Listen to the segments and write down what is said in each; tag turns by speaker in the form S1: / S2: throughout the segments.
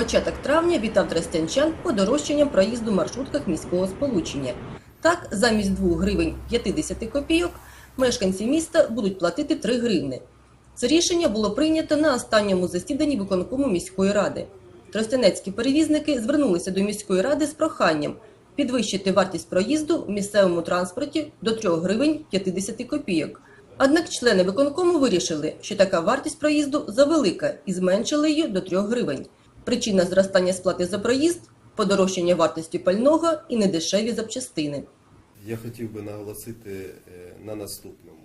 S1: Початок травня вітав тростянчан подорожчанням проїзду маршрутках міського сполучення. Так, замість 2 гривень 50 копійок мешканці міста будуть платити 3 гривни. Це рішення було прийнято на останньому засіданні виконкому міської ради. Тростянецькі перевізники звернулися до міської ради з проханням підвищити вартість проїзду в місцевому транспорті до 3 гривень 50 копійок. Однак члени виконкому вирішили, що така вартість проїзду завелика і зменшили її до 3 гривень. Причина зростання сплати за проїзд подорожчання вартості пального і недешеві запчастини.
S2: Я хотів би наголосити е, на наступному.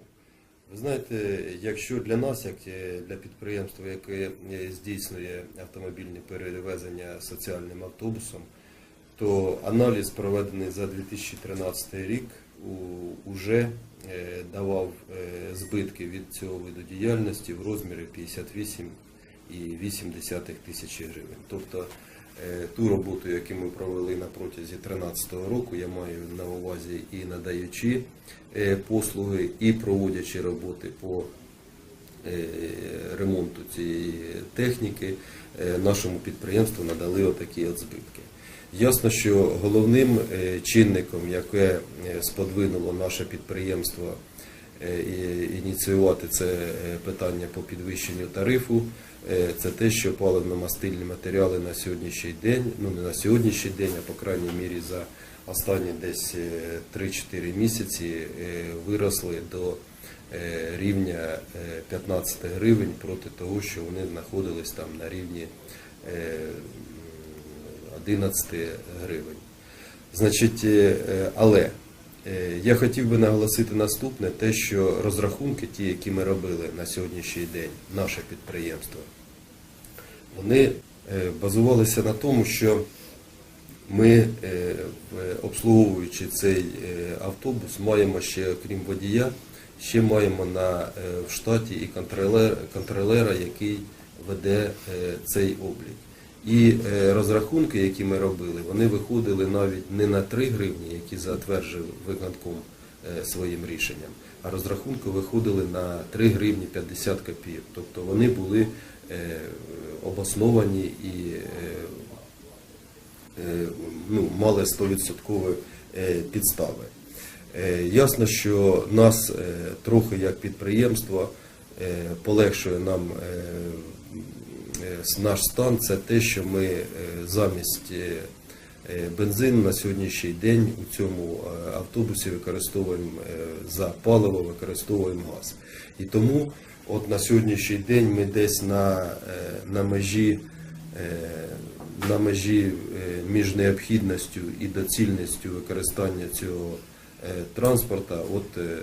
S2: Ви знаєте, якщо для нас, як е, для підприємства, яке е, здійснює автомобільні перевезення соціальним автобусом, то аналіз, проведений за 2013 рік, уже давав збитки від цього виду діяльності в розмірі 58,8 тисячі гривень. Тобто е, ту роботу, яку ми провели на протязі 2013 року, я маю на увазі і надаючи е, послуги, і проводячи роботи по е, ремонту цієї техніки, нашому підприємству надали отакі от збитки. Ясно, що головним чинником, яке сподвинуло наше підприємство ініціювати це е, питання по підвищенню тарифу, е, це те, що паливно-мастильні матеріали на сьогоднішній день, ну не на сьогоднішній день, а по крайній мірі за останні десь е, 3-4 місяці е, виросли до е, рівня е, 15 гривень проти того, що вони знаходились там на рівні е, 11 гривень. Значить, е, е, але е, я хотів би наголосити наступне, те, що розрахунки, ті, які ми робили на сьогоднішній день, наше підприємство, вони е, базувалися на тому, що ми, е, обслуговуючи цей е, автобус, маємо ще, крім водія, ще маємо на, е, в штаті і контролер, контролера, який веде е, цей облік. І е, розрахунки, які ми робили, вони виходили навіть не на 3 гривні, які затверджив виконком е, своїм рішенням, а розрахунки виходили на 3 гривні 50 копійок. Тобто вони були е, обосновані і ну, мали 100% е, підстави. Ясно, що нас трохи як підприємство полегшує нам наш стан, це те, що ми е, замість е, е, бензину на сьогоднішній день у цьому е, автобусі використовуємо е, за паливо, використовуємо газ. І тому от на сьогоднішній день ми десь на, е, на межі е, на межі е, між необхідністю і доцільністю використання цього е, транспорта, от е,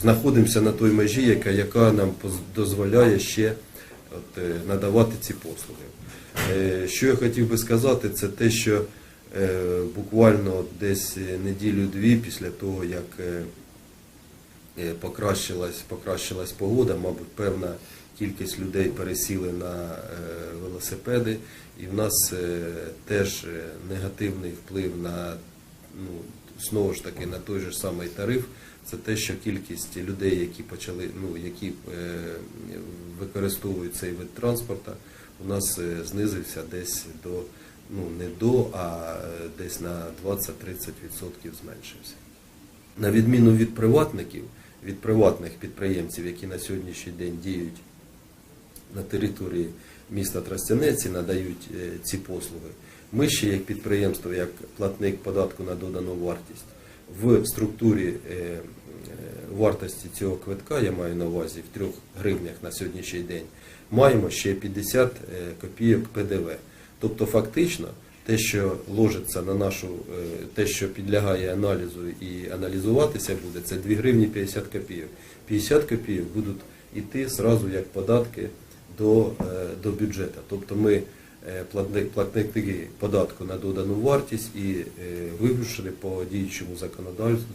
S2: знаходимося на той межі, яка, яка нам дозволяє ще от, е, надавати ці послуги. Е, Що я хотів би сказати, це те, що е, буквально десь неділю-дві після того, як покращилась, покращилась погода, мабуть, певна кількість людей пересіли на велосипеди, і в нас теж негативний вплив на ну, знову ж таки на той же самий тариф. Це те, що кількість людей, які почали, ну які використовують цей вид транспорту, у нас е, знизився десь до ну не до, а е, десь на 20-30% зменшився. На відміну від приватників, від приватних підприємців, які на сьогоднішній день діють на території міста Тростянець і надають е, ці послуги. Ми ще як підприємство, як платник податку на додану вартість в структурі е, е, вартості цього квитка, я маю на увазі в 3 гривнях на сьогоднішній день, маємо ще 50 е, копійок ПДВ. Тобто фактично те, що ложиться на нашу, те, що підлягає аналізу і аналізуватися буде, це 2 гривні 50 копійок. 50 копійок будуть йти зразу як податки до, до бюджету. Тобто ми платники податку на додану вартість і е, вирішили по діючому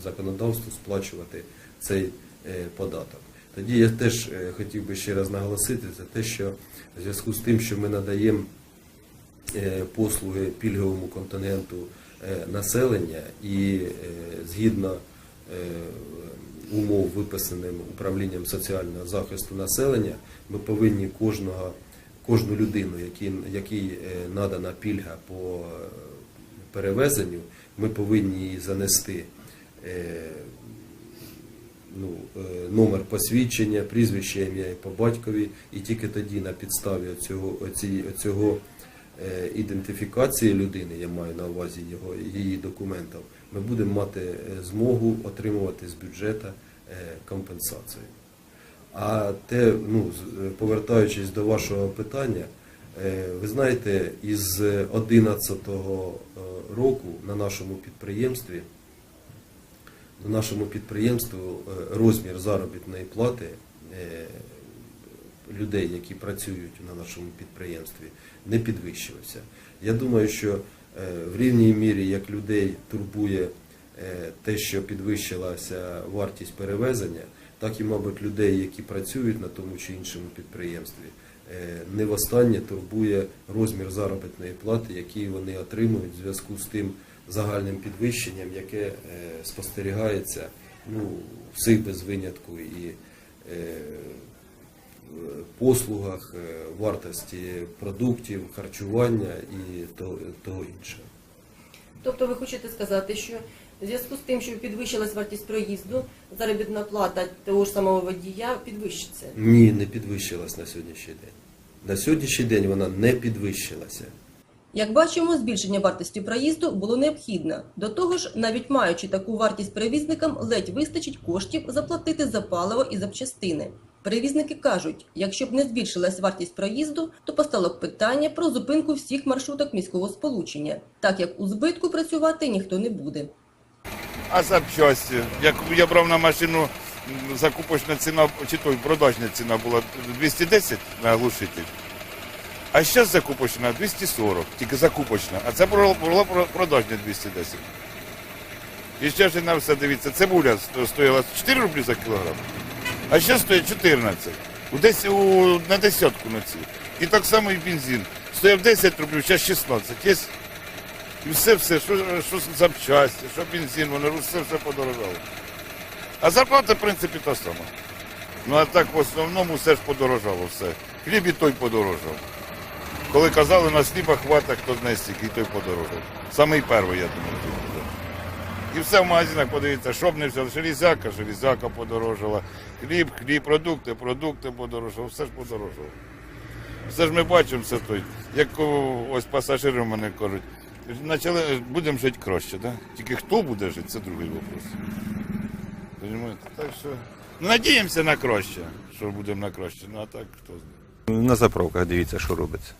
S2: законодавству, сплачувати цей е, податок. Тоді я теж е, хотів би ще раз наголосити це те, що в зв'язку з тим, що ми надаємо е, послуги пільговому континенту е, населення і е, згідно е, умов, виписаним управлінням соціального захисту населення, ми повинні кожного, кожну людину, якій, е, надана пільга по е, перевезенню, ми повинні її занести е, ну, номер посвідчення, прізвище, ім'я по батькові, і тільки тоді на підставі цього, цього ідентифікації людини, я маю на увазі його, її документів, ми будемо мати змогу отримувати з бюджету компенсацію. А те, ну, е, повертаючись до вашого питання, е, ви знаєте, із 2011 року на нашому підприємстві на нашому підприємству е, розмір заробітної плати е, людей, які працюють на нашому підприємстві, не підвищився. Я думаю, що е, в рівній мірі як людей турбує е, те, що підвищилася вартість перевезення, так і, мабуть, людей, які працюють на тому чи іншому підприємстві, е, не востаннє турбує розмір заробітної плати, який вони отримують в зв'язку з тим загальним підвищенням, яке е, спостерігається ну, всіх без винятку і е, послугах, вартості продуктів, харчування і того іншого.
S1: Тобто ви хочете сказати, що в зв'язку з тим, що підвищилась вартість проїзду, заробітна плата того ж самого водія підвищиться.
S2: Ні, не підвищилась на сьогоднішній день. На сьогоднішній день вона не підвищилася.
S1: Як бачимо, збільшення вартості проїзду було необхідно. До того ж, навіть маючи таку вартість перевізникам, ледь вистачить коштів заплатити за паливо і запчастини. Перевізники кажуть, якщо б не збільшилась вартість проїзду, то постало б питання про зупинку всіх маршруток міського сполучення, так як у збитку працювати ніхто не буде.
S3: А запчасті. Як я брав на машину, закупочна ціна, чи той продажна ціна була 210 на глушитель. А зараз закупочна 240, тільки закупочна. А це була, була про- продажна 210. І ще ж на все дивіться, цибуля сто- стоїла 4 рублі за кілограм, а зараз стоїть 14. У десь, у, на десятку на ці. І так само і бензин. Стояв 10 рублів, зараз 16. Є все, все, що, що запчасті, що бензин, воно все, все подорожало. А зарплата, в принципі, та сама. Ну а так в основному все ж подорожало все. Хліб і той подорожав. Коли казали, на хліба хватить, хто стільки, і той подорожав. Самий перший, я думаю, буде. І все в магазинах подивіться, що б не взяли. Железяка, железяка подорожала. Хліб, хліб, продукти, продукти подорожали, все ж подорожало. Все ж ми бачимо все той. Як ось пасажири в мене кажуть, почали, будемо жити краще, да? Тільки хто буде жити, це другий вопрос. Понимаєте? Так що ну, надіємося на краще, що будемо на краще. Ну а так хто знає.
S4: На заправках дивіться, що робиться.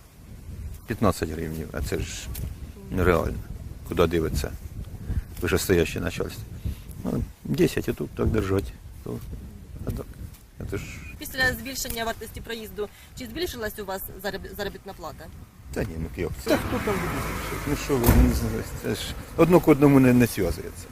S4: 15 гривень, а це ж нереально. Куди дивиться вищестояще начальство. Ну, 10 і тут так держать. То, а так, це ж,
S1: Після збільшення вартості проїзду чи збільшилась у вас заробітна плата?
S4: Та ні, ну як. Це хто там буде збільшити? Ну що ви, не знаю, це ж одно к одному не, не зв'язується.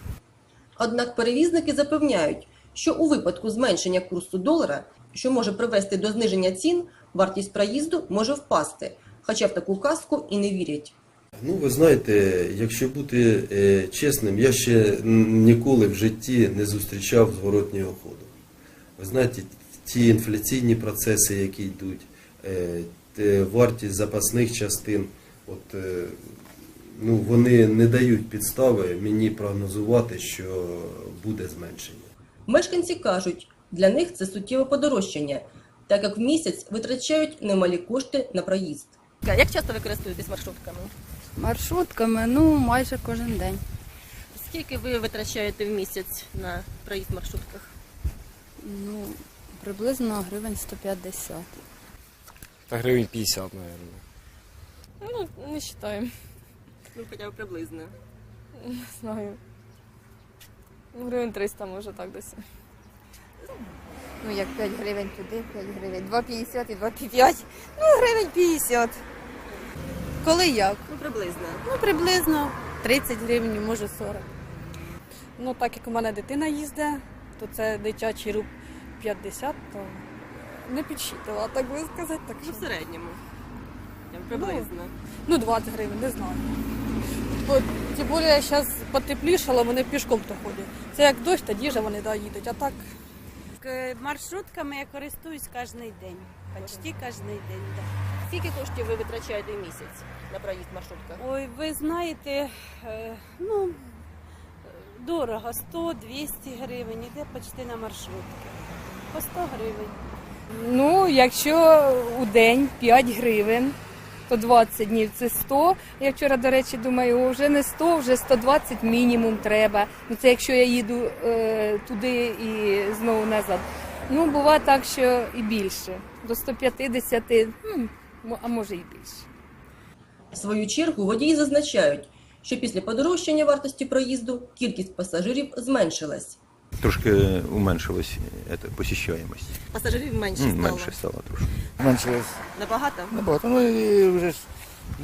S1: Однак перевізники запевняють, що у випадку зменшення курсу долара, що може привести до зниження цін, вартість проїзду може впасти, хоча в таку казку і не вірять.
S2: Ну, ви знаєте, якщо бути е, чесним, я ще ніколи в житті не зустрічав зворотнього ходу. Ви знаєте, ті інфляційні процеси, які йдуть, е, вартість запасних частин, от, е, ну, вони не дають підстави мені прогнозувати, що буде зменшення.
S1: Мешканці кажуть, для них це суттєве подорожчання, так як в місяць витрачають немалі кошти на проїзд. Як часто ви користуєтесь маршрутками?
S5: Маршрутками, ну майже кожен день.
S1: Скільки ви витрачаєте в місяць на проїзд в маршрутках?
S5: Ну, приблизно гривень 150.
S6: Та гривень 50, мабуть.
S7: Ну, не считаем,
S1: Ну, хоча б приблизно.
S7: не знаю. Ну, гривень 300 може так десь.
S8: Ну, як 5 гривень туди, 5 гривень. 2,50 і 2,5. Ну, гривень 50. Коли як?
S1: Ну, приблизно.
S8: Ну, приблизно 30 гривень, може 40.
S7: Ну, так як у мене дитина їздить, то це дитячий рух 50, то не підсчитувала, так би сказати. Так
S1: Ну,
S7: що,
S1: в середньому. Приблизно.
S7: ну, 20 гривень, не знаю. Бо, тим більше зараз потеплішало, вони пішком то ходять. Це як дощ, тоді ж вони да, їдуть, а так
S9: Маршрутками я користуюсь кожен день. Почти кожен день. Да.
S1: Скільки коштів ви витрачаєте в місяць на проїзд маршрутка?
S9: Ой, ви знаєте, е, ну, дорого, 100-200 гривень, іде почти на маршрутки. По 100 гривень.
S10: Ну, якщо у день 5 гривень, то 20 днів це 100. Я вчора, до речі, думаю, вже не 100, вже 120 мінімум треба. Ну це якщо я їду е, туди і знову назад. Ну, буває так, що і більше. До 150, ну, а може і більше.
S1: В свою чергу водії зазначають, що після подорожчання вартості проїзду кількість пасажирів зменшилась.
S4: Трошки уменшилась эта посещаемость.
S1: Пасажирів менше
S4: М, Менше стало трошки.
S11: Менше
S1: Набагато.
S11: набагато. Ну і вже ж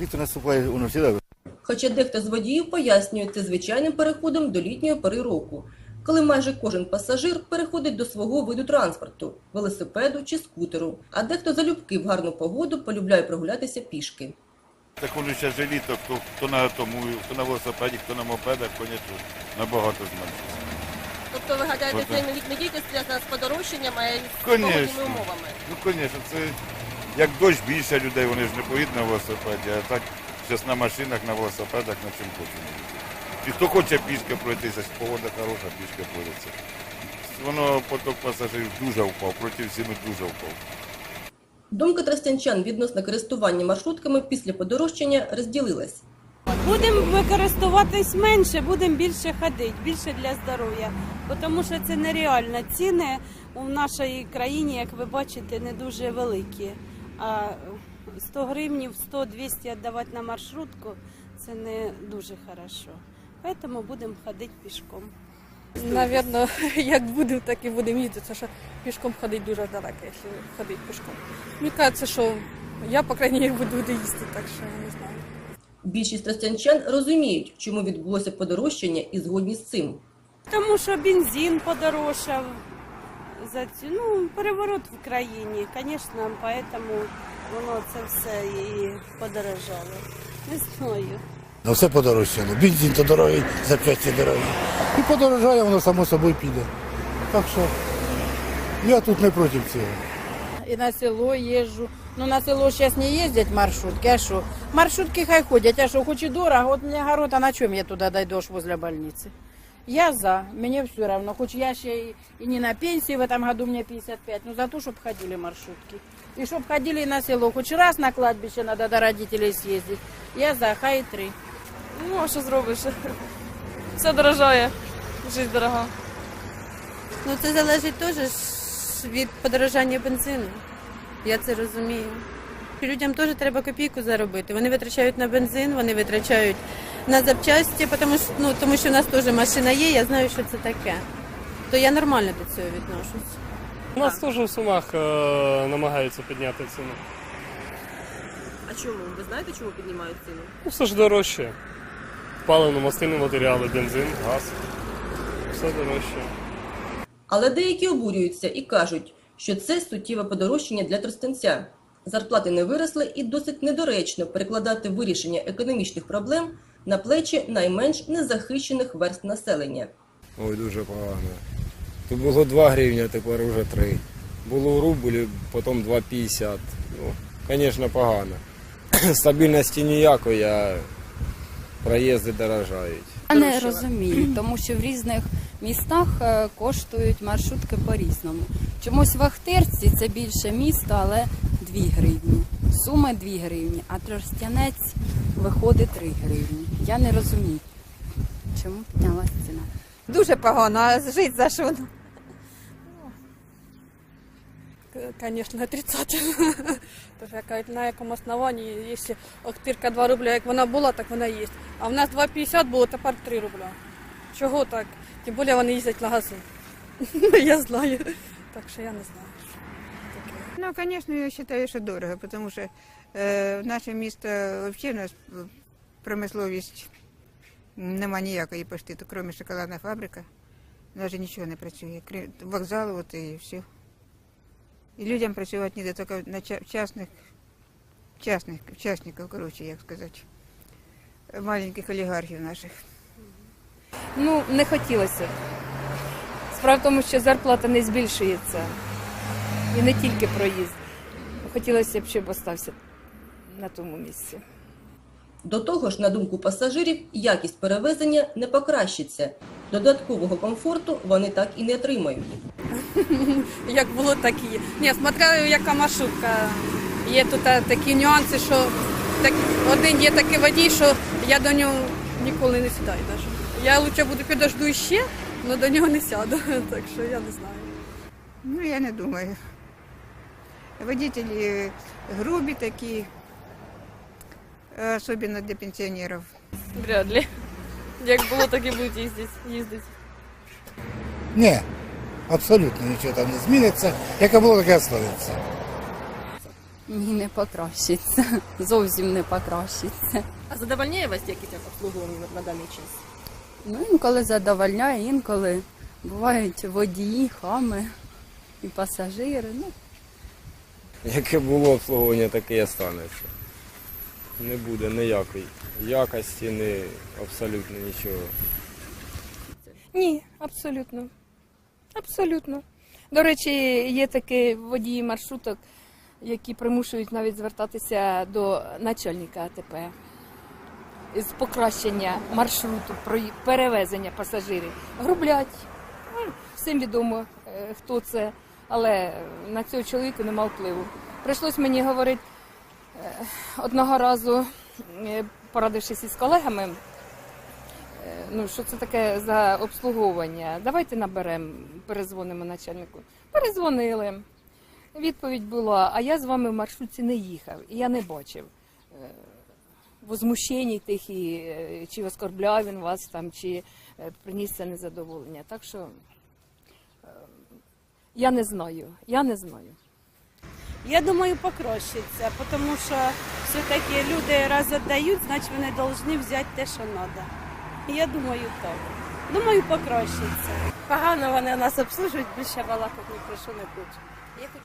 S11: літо наступає, воно завжди.
S1: Хоча дехто з водіїв пояснює це звичайним переходом до літньої пори року, коли майже кожен пасажир переходить до свого виду транспорту велосипеду чи скутеру, а дехто залюбки в гарну погоду полюбляє прогулятися пішки.
S3: Так воно ще ж літо, хто, хто на тому, хто на велосипеді, хто на мопедах, конечно, набагато зменшиться.
S1: Тобто ви гадаєте, це не тільки зв'язано з подорожчанням, а й з
S3: Конечно.
S1: погодними умовами?
S3: Ну, звісно, це як дощ більше людей, вони ж не поїдуть на велосипеді, а так зараз на машинах, на велосипедах, на чим хочемо. І хто хоче пішки пройтися, погода хороша, пішки пройдеться. Воно поток пасажирів дуже впав, проти ціну дуже впав.
S1: Думка тростянчан відносно користування маршрутками після подорожчання розділилась.
S9: Будемо використовуватись менше, будемо більше ходити, більше для здоров'я. Тому що це нереально. Ціни у нашій країні, як ви бачите, не дуже великі. А 100 гривнів, 100-200 віддавати на маршрутку це не дуже хорошо. Тому будемо ходити пішком.
S7: Навірно, як будемо, так і будемо їздити, що пішком ходити дуже далеко, якщо ходити пішком. Мені кажеться, що я, по крайній мірі, буду їздити, так що не знаю.
S1: Більшість тростянчан розуміють, чому відбулося подорожчання і згодні з цим.
S9: Тому що бензин подорожчав за цю ну, переворот в країні. Звісно, тому воно це все і подорожало. Не знаю.
S11: Ну все подорожчало. Бензин то дорогий, запчасті дорогі. І подорожає, воно само собою піде. Так що я тут не проти цього.
S10: І на село їжджу. Ну на село зараз не їздять маршрутки, а що? Маршрутки хай ходять, а що, хоч і дорого, от мені город, а на чому я туди дойдеш возле больницы? Я за, мне все равно, хоть я ще и, и не на пенсии, в этом году мне 55, но за то, чтобы ходили маршрутки. И чтобы ходили на село, хоть раз на кладбище надо до родителей съездить. Я за, хай и три.
S7: Ну, а що зробиш? Все дорожає, життя дорога.
S8: Ну це залежить теж ж від подорожання бензину. Я це розумію. Людям теж треба копійку заробити. Вони витрачають на бензин, вони витрачають на запчасті, тому що, ну, тому що у нас теж машина є, я знаю, що це таке. То я нормально до цього відношусь.
S6: У нас теж в Сумах е, намагаються підняти ціну.
S1: А чому? Ви знаєте, чому піднімають ціну?
S6: Ну, все ж дорожче. Паливно-мастильні матеріали, бензин, газ. Все дорожче.
S1: Але деякі обурюються і кажуть, що це суттєве подорожчання для тростянця. Зарплати не виросли і досить недоречно перекладати вирішення економічних проблем на плечі найменш незахищених верст населення.
S6: Ой, дуже погано. Тут було 2 гривні, а тепер вже 3. Було рубль, потім 2,50. Ну, звісно, погано. Стабільності ніякої, а проїзди дорожають.
S5: Я не розумію, тому що в різних містах е, коштують маршрутки по-різному. Чомусь в Ахтирці це більше місто, але 2 гривні. Суми 2 гривні, а Тростянець виходить 3 гривні. Я не розумію, чому піднялася ціна.
S8: Дуже погано, а жити за що?
S7: Звісно, 30. Тож на якому основанні, якщо Охтирка 2 рубля, як вона була, так вона є. А в нас 2,50 було, тепер 3 рубля. Чого так? Тим більше вони їздять на газу. Я знаю. Так що я не знаю.
S10: Ну, звісно, я вважаю, що дорого, тому що е, наше місто взагалі у нас промисловість нема ніякої почти, то крім шоколадна фабрика, навіть нічого не працює. Крім вокзалу, от і все. І людям працювати ніде, тільки на ча- частних, частних, частників, коротше, як сказати, маленьких олігархів наших.
S12: Ну, не хотілося. Справа в тому, що зарплата не збільшується. І не тільки проїзд. Хотілося б, щоб остався на тому місці.
S1: До того ж, на думку пасажирів, якість перевезення не покращиться. Додаткового комфорту вони так і не отримають.
S7: Як було, так і є. Ні, смотря яка маршрутка. Є тут е, такі нюанси, що так, один є такий водій, що я до нього ніколи не сідаю. Даже. Я лучше буду підожду ще, але до нього не сяду. Так що я не знаю.
S10: Ну, я не думаю. Водители грубі такі, особенно для пенсионеров.
S12: Вряд ли. Як було, так і будуть їздити. їздити.
S11: Ні, абсолютно нічого там не зміниться. Яке було, таке залишиться.
S5: Ні, не покращиться. Зовсім не покращиться.
S13: А задовольняє вас якість обслуговування на даний час?
S5: Ну, інколи задовольняє, інколи бувають водії, хами і пасажири. Ну,
S6: Яке було обслуговування, таке і останеться. Не буде ніякої якості, ні абсолютно нічого.
S12: Ні, абсолютно. Абсолютно. До речі, є такі водії маршруток, які примушують навіть звертатися до начальника АТП з покращення маршруту, перевезення пасажирів. Грублять. Ну, Всім відомо, е, хто це, але на цього чоловіка нема впливу. Прийшлось мені говорити е, одного разу, е, порадившись із колегами, ну що це таке за обслуговування? Давайте наберемо, перезвонимо начальнику. Перезвонили. Відповідь була: а я з вами в маршрутці не їхав, і я не бачив возмущень тих, і, е, чи оскорбляв він вас там, чи е, приніс це незадоволення. Так що е, я не знаю, я не знаю.
S9: Я думаю, покращиться, тому що все-таки люди раз віддають, значить вони повинні взяти те, що треба. Я думаю, так. Думаю, покращиться.
S13: Погано вони нас обслужують, більше балакати ні про що не хочу.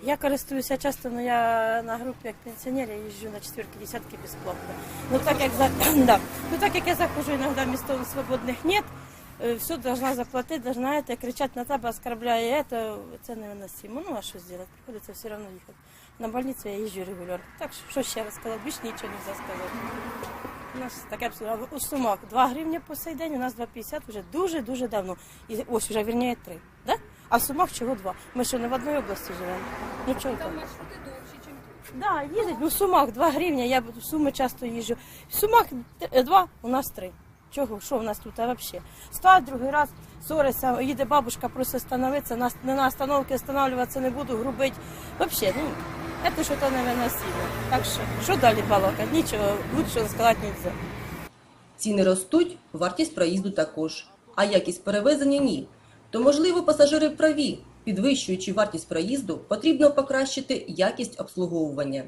S13: Я користуюся часто, але я на групі як пенсіонер, я їжджу на четвірки, десятки безплатно. Ну так як да. ну так як я заходжу іноді в місто свободних нет, е, все должна заплатити, должна это, кричать на тебе, оскорбляє это, це невиносимо. Ну а що зробити? Приходиться все одно їхати. На больницю я їжджу регулярно. Так що, ще раз сказати, більше нічого не сказати. У нас таке. У сумах 2 гривні по сей день, у нас 2,50 вже дуже-дуже давно. І ось вже вірніше 3. Да? А в сумах чого 2? Ми що не в одній області живемо? Ну чого так? Да, їздять. Ну в сумах 2 гривні, я в суми часто їжджу. В сумах 2, у нас 3. Чого? Що в нас тут а взагалі? Став другий раз, ссориться, їде бабушка, просить становитися, на, не на остановці останавливатися не буду, грубить. Взагалі, ну, це що то невиносимо. Так що, що далі балакати? Нічого, лучше сказати не можна.
S1: Ціни ростуть, вартість проїзду також, а якість перевезення ні. То, можливо, пасажири праві. Підвищуючи вартість проїзду, потрібно покращити якість обслуговування.